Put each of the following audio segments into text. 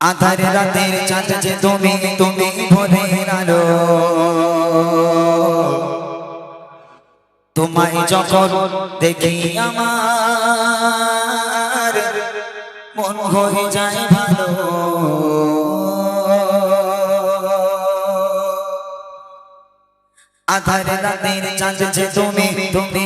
আধার রাতের চাঁদ যে তুমি তুমি ভোরের আলো তোমায় যখন দেখি আমার, মন হয়ে যায় ভালো। আধার রাতের চাঁদ যে তুমি তুমি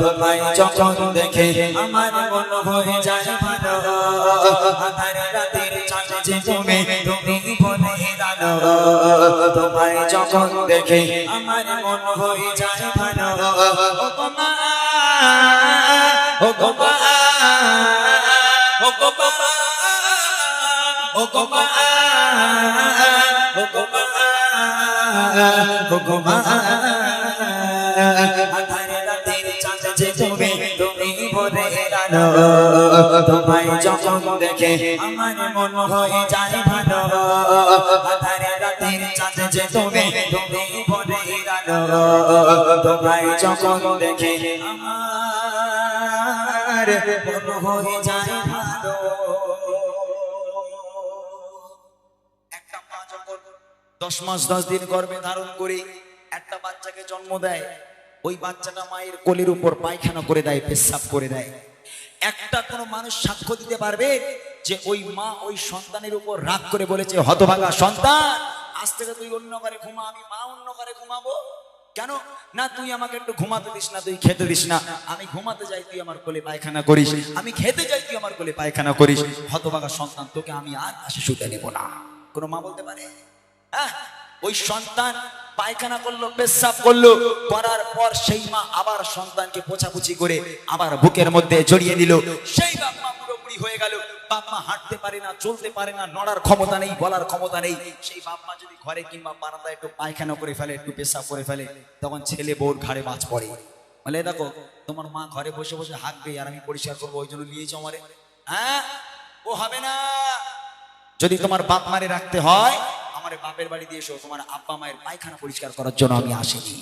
তোমায় যখন দেখে আমার মন হয়ে যায় ভালো আধারে রাতের চাঁদ তুমি তুমি ভোরের আলো তোমায় যখন দেখে আমার মন হয়ে যায় ভালো ও গোমা ও গোমা ও গোমা ও গোমা ও গোমা ও গোমা তোমায় যখন দেখে আমার মন হয়ে যায় ভালো। আধারে রাতের চাঁদ যে তুমি তুমি তোমায় যখন দেখে আমার মন হয়ে যায় ভালো। একটা দশ মাস দশ দিন গর্ভে ধারণ করে একটা বাচ্চাকে জন্ম দেয় ওই বাচ্চাটা মায়ের কোলের উপর পায়খানা করে দেয়, পেশাব করে দেয়। একটা কোনো মানুষ সাক্ষ্য দিতে পারবে যে ওই মা ওই সন্তানের উপর রাগ করে বলেছে, হতভাগা সন্তান, আজ থেকে তুই অন্য ঘরে ঘুমা, আমি মা অন্য ঘরে ঘুমাবো? কেন? না, তুই আমাকে একটু ঘুমাতে দিস না, তুই খেতে দিস না। আমি ঘুমাতে যাই, তুই আমার কোলে পায়খানা করিস। আমি খেতে যাই, তুই আমার কোলে পায়খানা করিস। হতভাগা সন্তান, তোকে আমি আর পাশে শুতে নেব না। কোনো মা বলতে পারে? হ্যাঁ ওই সন্তান পায়খানা করল, পেশাব করল, করার পর সেই মা আবার সন্তানকে পোছাপুছি করে আবার বুকের মধ্যে জড়িয়ে দিল সেই বাপ মা পুরোপুরি হয়ে গেল। বাপ মা হাঁটতে পারে না, চলতে পারে না, নড়ার ক্ষমতা নেই, বলার ক্ষমতা নেই। সেই বাপ মা যদি ঘরে কিংবা বারান্দায় একটু পায়খানা করে ফেলে, একটু পেশাব করে ফেলে, তখন ছেলে বউর ঘাড়ে বাজ পড়ে। বলে দেখো, তোমার মা ঘরে বসে বসে হাঁকবে আর আমি পরিষ্কার করব, ওই জন্য নিয়েছো আমারে। হ্যাঁ ও হবে না। যদি তোমার বাপ মারে রাখতে হয় আমার বাপের বাড়ি দিয়ে এসো, তোমার আব্বা মায়ের পায়খানা পরিষ্কার করার জন্য আমি আসিনি।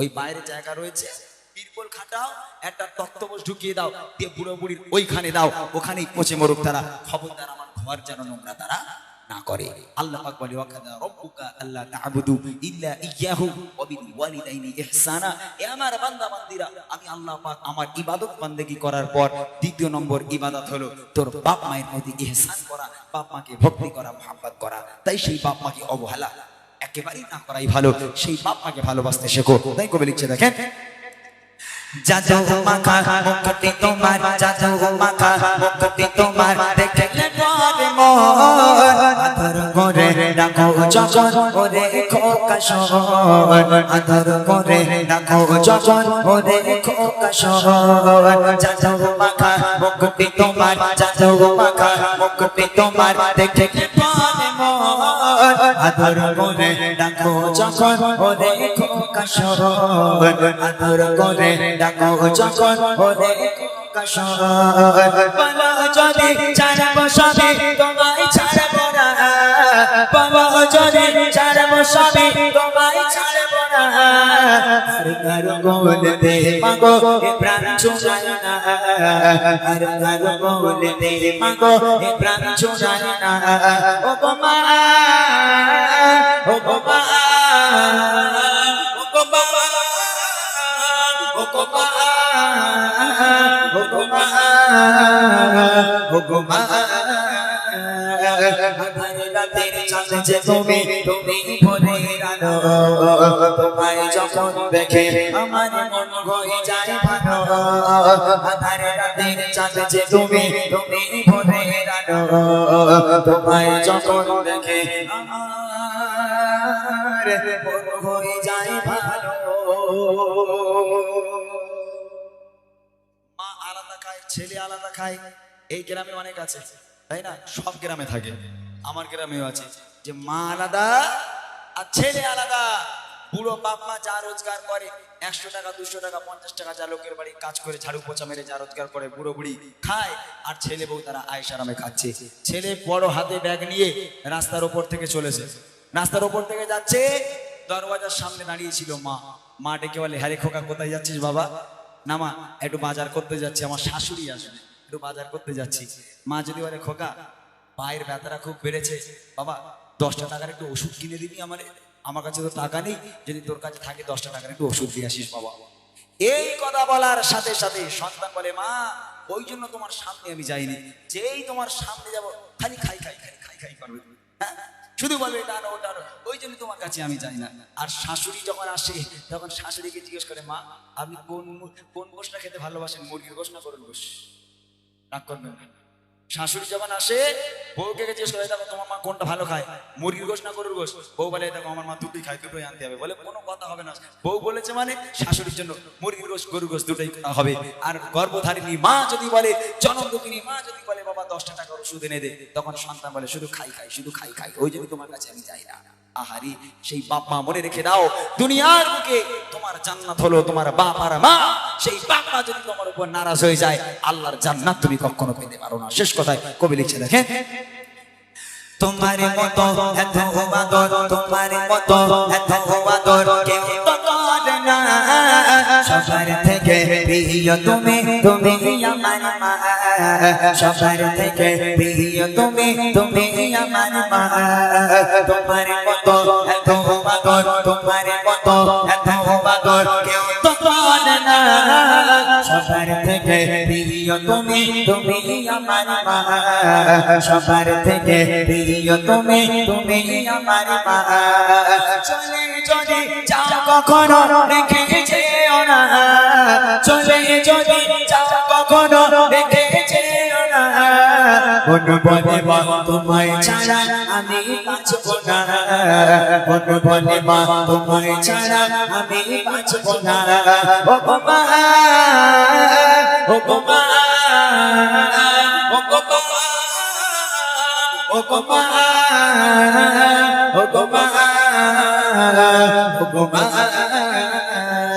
ওই বাইরে জায়গা রয়েছে, তিরপল খাটাও, একটা তত্ত্ববোস ঢুকিয়ে দাও, দিয়ে বুড়ো বুড়ির ওইখানে দাও, ওখানেই পচে মরুক তারা। খবরদার আমার ঘর যেন নোংরা তারা। না করে। আল্লাহ পাক বলে ওয়াকাদা রব্বুকা আল্লাহ তা'বুদু ইল্লা ইয়াহু ওয়া বিল ওয়ালিদাইনি ইহসানা। এ আমার বান্দা, বান্দিরা, আমি আল্লাহ পাক আমার ইবাদত বান্দেগি করার পর দ্বিতীয় নম্বর ইবাদত হলো তোর বাপ মায়ের প্রতি ইহসান করা, বাপ মাকে ভক্তি করা, মহাব্বত করা। তাই সেই বাপ মাকে অবহেলা। একেবারেই না করাই ভালো, সেই বাপ মাকে ভালোবাসতে শেখো। তাই কবি লিখছে, দেখেন জাদু মাখা মুখটি তোমার, জাদু মাখা মুখটি তোমার দেখলে আদর করে রাখো যখন ওরে খোকা শোন আদর করে রাখো যখন ওরে খোকা শোন জাদু মাখা মুখটি তোমার, জাদু মাখা মুখটি তোমার দেখলে আদর করে রাখো যখন ওরে খোকা শোন আদর করে ডাকো যখন ওরে কাশন বাবা যদি ছাড়ব সবে, তোমায় ছাড়ব না। বাবা যদি ছাড়ব সবে, তোমায় ছাড়ব না। আর কার প্রাণ চুরায় না। প্রাণ চুরায় না। চাঁদ যে তুমি তুমি ভরে আলো তোমায় যখন দেখে আমার মন হয়ে যায় তোমায় যখন দেখে আমার মন হয়ে যায় ভালো। ছেলে আলাদা খায়, এই গ্রামে অনেক আছে, তাই না? সব গ্রামে থাকে। আমার গ্রামেও আছে যে মা আলাদা আর ছেলে আলাদা। বুড়ো বাপ মা যা রোজগার করে, একশো টাকা, দুশো টাকা, পঞ্চাশ টাকা যা লোকের বাড়ি কাজ করে, ঝাড়ু পোচা মেরে যা রোজগার করে, বুড়ো বুড়ি খায়, আর ছেলে বউ তারা আয়স আরামে খাচ্ছে। ছেলে বড় হাতে ব্যাগ নিয়ে রাস্তার ওপর থেকে চলেছে। রাস্তার ওপর থেকে যাচ্ছে, দরওয়াজার সামনে দাঁড়িয়েছিল মা। মা ডেকে বলে হ্যারে খোকা, কোথায় যাচ্ছিস বাবা? না, মা, একটু বাজার করতে যাচ্ছি, আমার শাশুড়ি আসবে। একটু বাজার করতে যাচ্ছি। মা যদি বলে, খোকা, পায়ের ব্যথাটা খুব বেড়েছে, বাবা দশটা টাকার একটু ওষুধ কিনে দিবি আমার আমার কাছে তো টাকা নেই, যদি তোর কাছে থাকে দশটা টাকার একটু ওষুধ দিয়ে আসিস, বাবা। এই কথা বলার সাথে সাথে সন্তান বলে, মা, ওই জন্য তোমার সামনে আমি যাইনি। যেই তোমার সামনে যাব, খালি খাই খাই খাই খাই খাই করবে। হ্যাঁ? শুধু বলবে ওটা আনো ওই জন্য তোমার কাছে আমি যাই না। আর শাশুড়ি যখন আসে, তখন শাশুড়িকে জিজ্ঞেস করে, মা, আপনি কোন কোন গোষ্ঠটা খেতে ভালোবাসেন? মুরগির না করুন গোষ্ঠ রাগ করবেন না। শাশুড়ি যখন আসে, বউকে জিজ্ঞেস করে দেখো, তোমার মা কোনটা ভালো খায়? মুরগির গোশ না গরুর বউ বলে দেখো, আমার মা দুটোই খায়, দুটোই আনতে হবে। বলে, কোনো কথা হবে না। বউ বলেছে মানে শাশুড়ির জন্য মুরগির গোশ, গরুর গোশ দুটোই হবে। আর গর্ভধারিণী মা যদি বলে, জনম মা যদি বলে দশটা টাকার ওষুধ এনে দে। তখন সন্তান বলে, শুধু খাই খাই, শুধু খাই খাই ওই জন্য তোমার কাছে আমি যাই না। আহারি, সেই বাপ মা মনে রেখে দাও, দুনিয়ার বুকে তোমার জান্নাত হলো তোমার বাপ আর মা। সেই বাপ মা যদি তোমার উপর নারাজ হয়ে যায়, আল্লাহর জান্নাত তুমি কখনো পেতে পারো না। শেষ কথায় কবি লিখছে দেখেন তোমার মতো এত তোমার মতো এত কেউ তো করে না সবার থেকে প্রিয় তুমি তুমি আমার মা। সবার থেকে প্রিয় তুমি তুমি আমার মা। তোমার মতো, এত আদর তোমার মতো, এত আদর কেউ তো করে না। সবার থেকে প্রিয় তুমি তুমি আমার মা। সবার থেকে প্রিয় তুমি তুমি আমার মা। চলে চলে যাও কখনো রেখে যেও না চলে চলে যাও কখনো রেখে যেও না বলে মা তোমায় ছাড়া আমি বাঁচব না। কোন বলে মা তোমায় ছাড়া আমি বাঁচব না। ও মা ও গো ও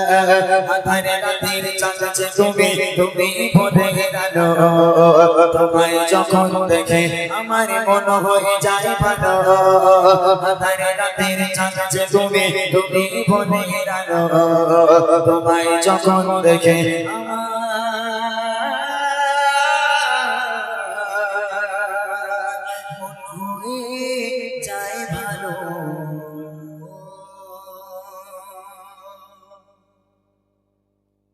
আধারে রাতের চাঁদে তুমি তুমি ভরে গেলো তোমায় যখন দেখে আমার মন হয়ে যায় ভালো। আধারে রাতের চাঁদে তুমি তুমি ভরে গেলো তোমায় যখন দেখে আমার